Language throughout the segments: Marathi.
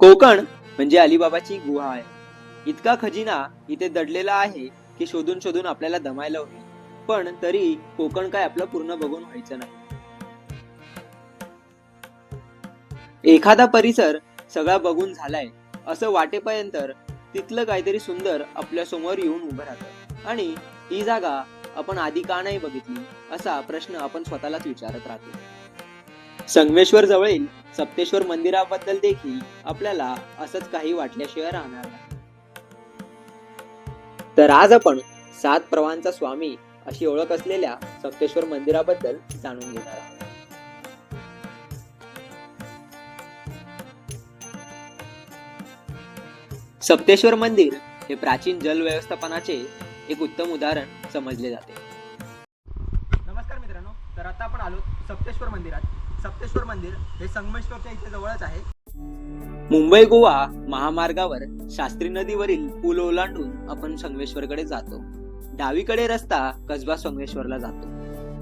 कोकण म्हणजे अलिबाबाची गुहा आहे. इतका खजिना इथे दडलेला आहे की शोधून शोधून आपल्याला दमायला होईल. पण तरी कोकण काय आपलं पूर्ण बघून व्हायचं नाही. एखादा परिसर सगळा बघून झालाय असं वाटेपर्यंत तिथलं काहीतरी सुंदर आपल्यासमोर येऊन उभं राहतं. आणि ही जागा आपण आधी का नाही बघितली असा प्रश्न आपण स्वतःलाच विचारत राहतो. संगमेश्वर जवळील सप्तेश्वर मंदिराबद्दल देखील आपल्याला असंच काही वाटल्याशिवाय राहणार नाही. तर आज आपण सात प्रवांचा स्वामी अशी ओळख असलेल्या सप्तेश्वर मंदिराबद्दल जाणून घेणार आहोत. सप्तेश्वर मंदिर हे प्राचीन जल व्यवस्थापनाचे एक उत्तम उदाहरण समजले जाते. नमस्कार मित्रांनो तर आता आपण आलो सप्तेश्वर मंदिरात. सप्तेश्वर मंदिर हे संगमेश्वरच्या इथे जवळच आहे. मुंबई गोवा महामार्गावर शास्त्री नदीवरील पूल ओलांडून आपण संगमेश्वरकडे जातो. डावीकडे रस्ता कसबा संगमेश्वरला जातो.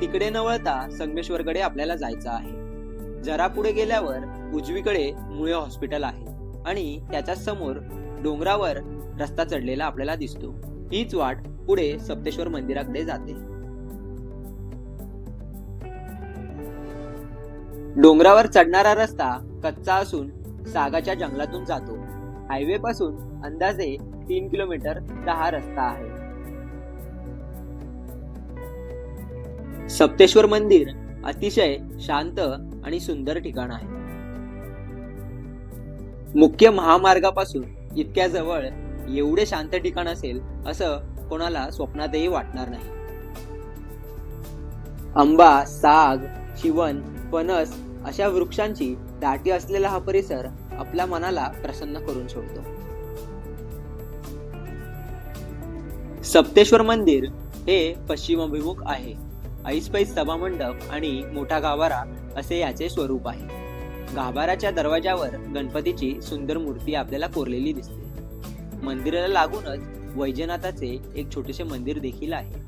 तिकडे न वळता संगमेश्वरकडे आपल्याला जायचं आहे. जरा पुढे गेल्यावर उजवीकडे मुळे हॉस्पिटल आहे आणि त्याच्यासमोर डोंगरावर रस्ता चढलेला आपल्याला दिसतो. हीच वाट पुढे सप्तेश्वर मंदिराकडे जाते. डोंगरावर चढणारा रस्ता कच्चा असून सागाच्या जंगलातून जातो. हायवे पासून अंदाजे तीन किलोमीटर हा रस्ता आहे. सप्तेश्वर मंदिर अतिशय शांत आणि सुंदर ठिकाण आहे. मुख्य महामार्गापासून इतक्या जवळ एवढे शांत ठिकाण असेल असं कोणाला स्वप्नातही वाटणार नाही. आंबा साग शिवण फणस अशा वृक्षांची दाटी असलेला हा परिसर आपल्या मनाला प्रसन्न करून सोडतो सप्तेश्वर मंदिर हे पश्चिमभिमुख आहे. ऐसपैस सभामंडप आणि मोठा गाभारा असे याचे स्वरूप आहे. गाभाराच्या दरवाजावर गणपतीची सुंदर मूर्ती आपल्याला कोरलेली दिसते. मंदिराला लागूनच वैजनाथाचे एक छोटेसे मंदिर देखील आहे.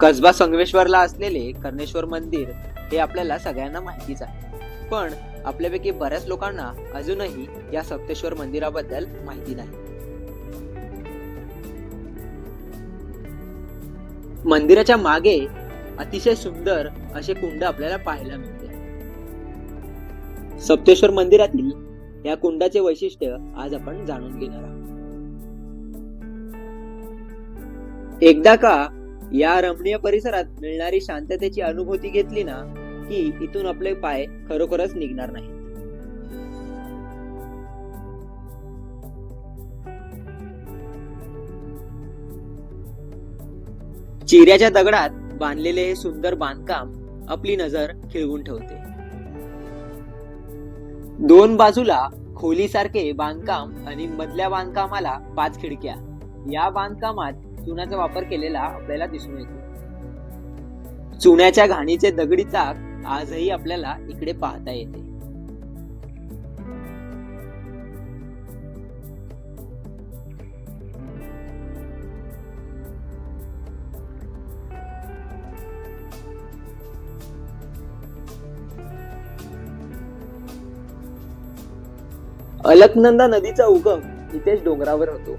कसबा संगमेश्वरला असलेले कर्णेश्वर मंदिर हे आपल्याला सगळ्यांना माहितीच आहे. पण आपल्यापैकी बऱ्याच लोकांना अजूनही या सप्तेश्वर मंदिराबद्दल माहिती नाही. मंदिराच्या मागे अतिशय सुंदर असे कुंड आपल्याला पाहायला मिळते. सप्तेश्वर मंदिरातील या कुंडाचे वैशिष्ट्य आज आपण जाणून घेणार आहोत. एकदा का या रमणीय परिसरात मिळणारी शांततेची अनुभूती घेतली ना की इथून आपले पाय खरोखरच निघणार नाही चिऱ्याच्या दगडात बांधलेले हे सुंदर बांधकाम आपली नजर खिळवून ठेवते. दोन बाजूला खोलीसारखे बांधकाम आणि मधल्या बांधकामाला पाच खिडक्या. या बांधकामात चुनाचा वापर केलेला आपल्याला दिसून येतो. चुन्याच्या घाणीचे दगडी चाक आजही आपल्याला इकडे पाहता येते. अलकनंदा नदीचा उगम इथेच डोंगरावर होतो.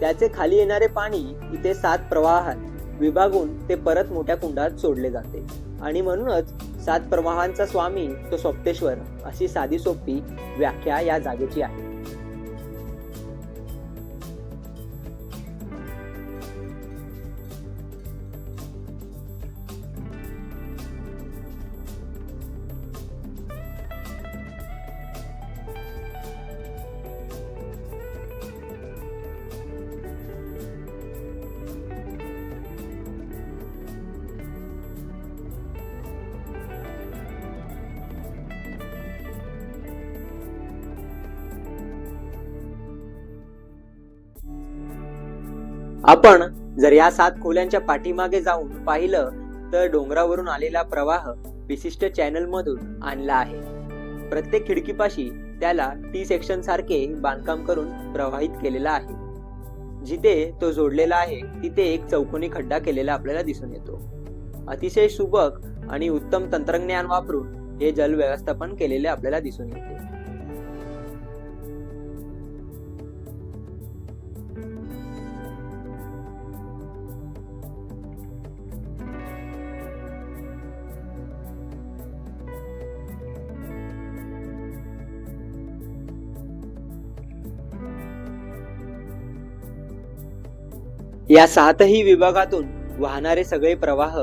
त्याचे खाली येणारे पाणी इथे सात प्रवाहात विभागून ते परत मोठ्या कुंडात सोडले जाते. आणि म्हणूनच सात प्रवाहांचा स्वामी तो स्वप्तेश्वर अशी साधी सोपी व्याख्या या जागेची आहे. आपण जर या सात खोल्यांच्या पाठीमागे जाऊन पाहिलं तर डोंगरावरून आलेला प्रवाह विशिष्ट चॅनल मधून आणला आहे. प्रत्येक खिडकीपाशी त्याला टी सेक्शन सारखे बांधकाम करून प्रवाहित केलेला आहे. जिथे तो जोडलेला आहे तिथे एक चौकोनी खड्डा केलेला आपल्याला दिसून येतो. अतिशय सुबक आणि उत्तम तंत्रज्ञान वापरून हे जल व्यवस्थापन केलेले आपल्याला दिसून येते. या सातही विभागातून वाहणारे सगळे प्रवाह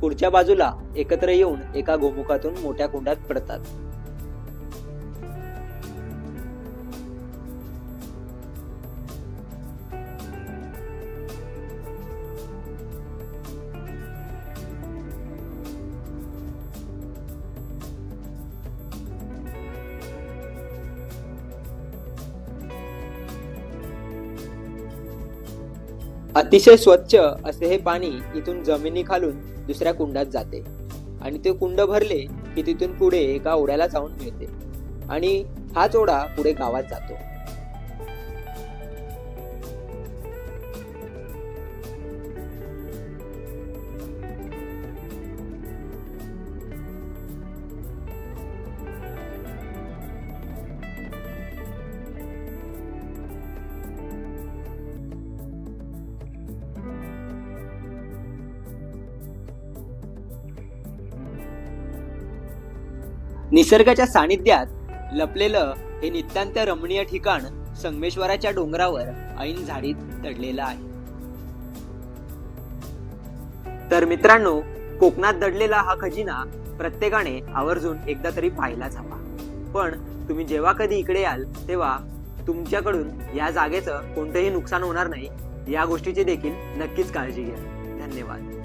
पुढच्या बाजूला एकत्र येऊन एका गोमुखातून मोठ्या कुंडात पडतात. अतिशय स्वच्छ असे हे पाणी इथून जमिनी खालून दुसऱ्या कुंडात जाते. आणि ते कुंड भरले की तिथून पुढे एका ओढ्याला जाऊन मिळते. आणि हाच ओढा पुढे गावात जातो. निसर्गाच्या सानिध्यात लपलेलं हे नितांत रमणीय ठिकाण संगमेश्वराच्या डोंगरावर ऐन झाडीत दडलेलं आहे. तर मित्रांनो कोकणात दडलेला हा खजिना प्रत्येकाने आवर्जून एकदा तरी पाहिलाच हवा. पण तुम्ही जेव्हा कधी इकडे याल तेव्हा तुमच्याकडून या जागेचं कोणतंही नुकसान होणार नाही या गोष्टीची देखील नक्कीच काळजी घ्या. धन्यवाद.